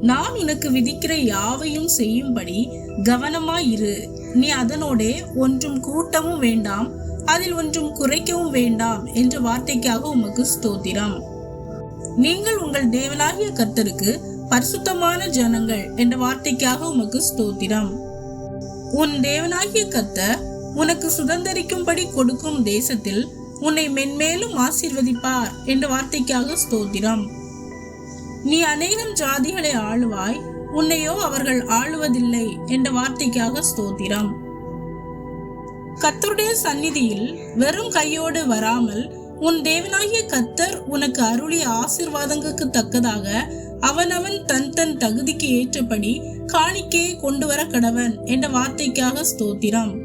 நான் உனக்கு விதிக்கிற யாவையும் செய்யும்படி கவனமாயிரு. நீ அதனோடே ஒன்றும் கூட்டவும் வேண்டாம் அதில் ஒன்றும் குறைக்கவும் வேண்டாம் என்ற வார்த்தைக்காக உமக்கு ஸ்தோத்திரம். நீங்கள் உங்கள் தேவனாகிய கர்த்தருக்கு பரிசுத்தமான ஜனங்கள் என்ற வார்த்தைக்காக உமக்கு ஸ்தோத்திரம். உன் தேவனாகிய கர்த்தர் உனக்கு சுதந்தரிக்கும்படி கொடுக்கும் தேசத்தில் உன்னை மென்மேலும் ஆசிர்வதிப்பார் என்ற வார்த்தைக்காக ஸ்தோத்திரம். நீ அநேகம் ஜாதிகளை ஆளுவாய் உன்னையோ அவர்கள் ஆளுவதில்லை என்ற வார்த்தைக்காக ஸ்தோத்திரம். கத்தருடைய சந்நிதியில் வெறும் கையோடு வராமல் உன் தேவனாகிய கத்தர் உனக்கு அருளிய ஆசிர்வாதங்களுக்கு தக்கதாக அவனவன் தன் தன் தகுதிக்கு ஏற்றபடி காணிக்கையை கொண்டு வர கடவன் என்ற வார்த்தைக்காக ஸ்தோத்திரம்.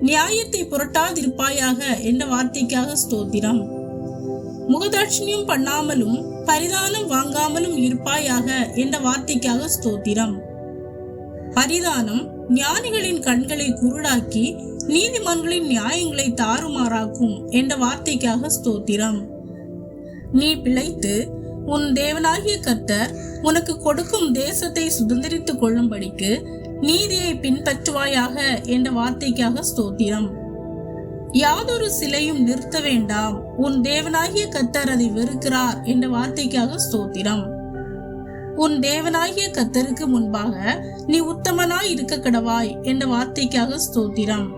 நியாயத்தை புரட்டாதிருப்பாயாக என்ற வார்த்தைக்காக ஸ்தோத்திரம். முகதாட்சிணியம் பண்ணாமலும் பரிதானம் வாங்காமலும் இருப்பாயாக என்ற வார்த்தைக்காக ஸ்தோத்திரம். பரிதானம் ஞானிகளின் கண்களை குருடாக்கி நீதிமன்களின் நியாயங்களை தாறுமாறாக்கும் என்ற வார்த்தைக்காக ஸ்தோத்திரம். நீ பிழைத்து உன் தேவனாகிய கர்த்தர் உனக்கு கொடுக்கும் தேசத்தை சுதந்திரித்துக் கொள்ளும்படிக்கு நீதியை பின்பற்றுவாயாக என்ற வார்த்தைக்காக ஸ்தோத்திரம். யாதொரு சிலையும் நிறுத்த வேண்டாம். உன் தேவனாகிய கத்தர் அதை வெறுக்கிறார் என்ற வார்த்தைக்காக ஸ்தோத்திரம். உன் தேவனாகிய கத்தருக்கு முன்பாக நீ உத்தமனாய் இருக்க கடவாய் என்ற வார்த்தைக்காக ஸ்தோத்திரம்.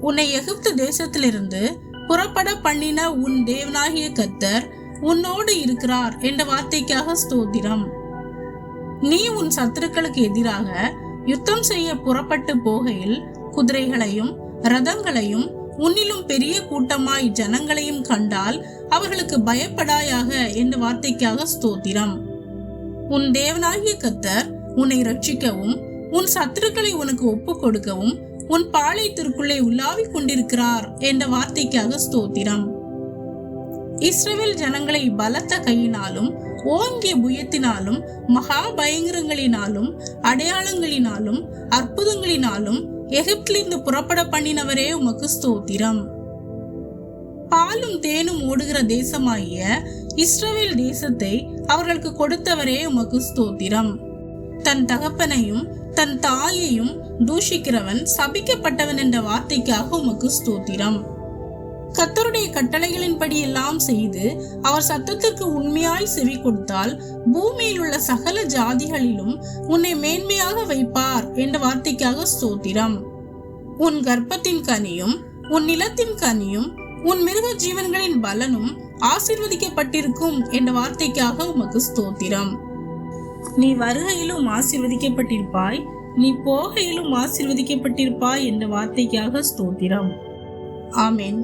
உன்னை எகிப்து தேசத்திலிருந்து புறப்பட பண்ணின உன் தேவனாகிய கத்தர் உன்னோடு இருக்கிறார் என்ற வார்த்தைக்காக ஸ்தோத்திரம். நீ உன் சத்துருக்களுக்கு எதிராக யுத்தம் செய்ய புறப்பட்டு போகையில் குதிரைகளையும் ரதங்களையும் உன்னிலும் பெரிய கூட்டமாய் ஜனங்களையும் கண்டால் அவர்களுக்கு பயப்படாயாக என்ற வார்த்தைக்காக ஸ்தோத்திரம். உன் தேவனாகிய கத்தர் உன்னை ரட்சிக்கவும் உன் சத்துருக்களை உனக்கு ஒப்பு கொடுக்கவும் உன் பாளையத்திற்குள்ளே உள்ளாவிக் கொண்டிருக்கிறார் என்ற வார்த்தைக்காக ஸ்தோத்திரம். இஸ்ரேல் ஜனங்களை பலத்த கையினாலும் ஓங்கிய புயத்தினாலும் மகா பயங்கரங்களினாலும் அடையாளங்களினாலும் அற்புதங்களினாலும் எகிப்திலிருந்து புறப்பட பண்ணினவரே உமக்கு ஸ்தோத்திரம். பாலும் தேனும் ஓடுகிற தேசமாகிய இஸ்ரவேல் தேசத்தை அவர்களுக்கு கொடுத்தவரே உமக்கு ஸ்தோத்திரம். தன் தகப்பனையும் தன் தாயையும் தூஷிக்கிறவன் சபிக்கப்பட்டவன் என்ற வார்த்தைக்காக உமக்கு ஸ்தோத்திரம். கத்தருடைய கட்டளைகளின்படி எல்லாம் செய்து அவர் சத்தத்திற்கு உண்மையாய் செவி கொடுத்தால் பூமியில் உள்ள சகல ஜாதிகளிலும் உன்னை மேன்மையாக வைப்பார் என்ற வார்த்தைக்காக ஸ்தோத்திரம். உன் கர்ப்பத்தின் கனியும் உன் நிலத்தின் கனியும் உன் மிருக ஜீவன்களின் பலனும் ஆசிர்வதிக்கப்பட்டிருக்கும் என்ற வார்த்தைக்காக உமக்கு ஸ்தோத்திரம். நீ வருகையிலும் ஆசீர்வதிக்கப்பட்டிருப்பாய் நீ போகையிலும் ஆசீர்வதிக்கப்பட்டிருப்பாய் என்ற வார்த்தைக்காக ஸ்தோத்திரம். ஆமேன்.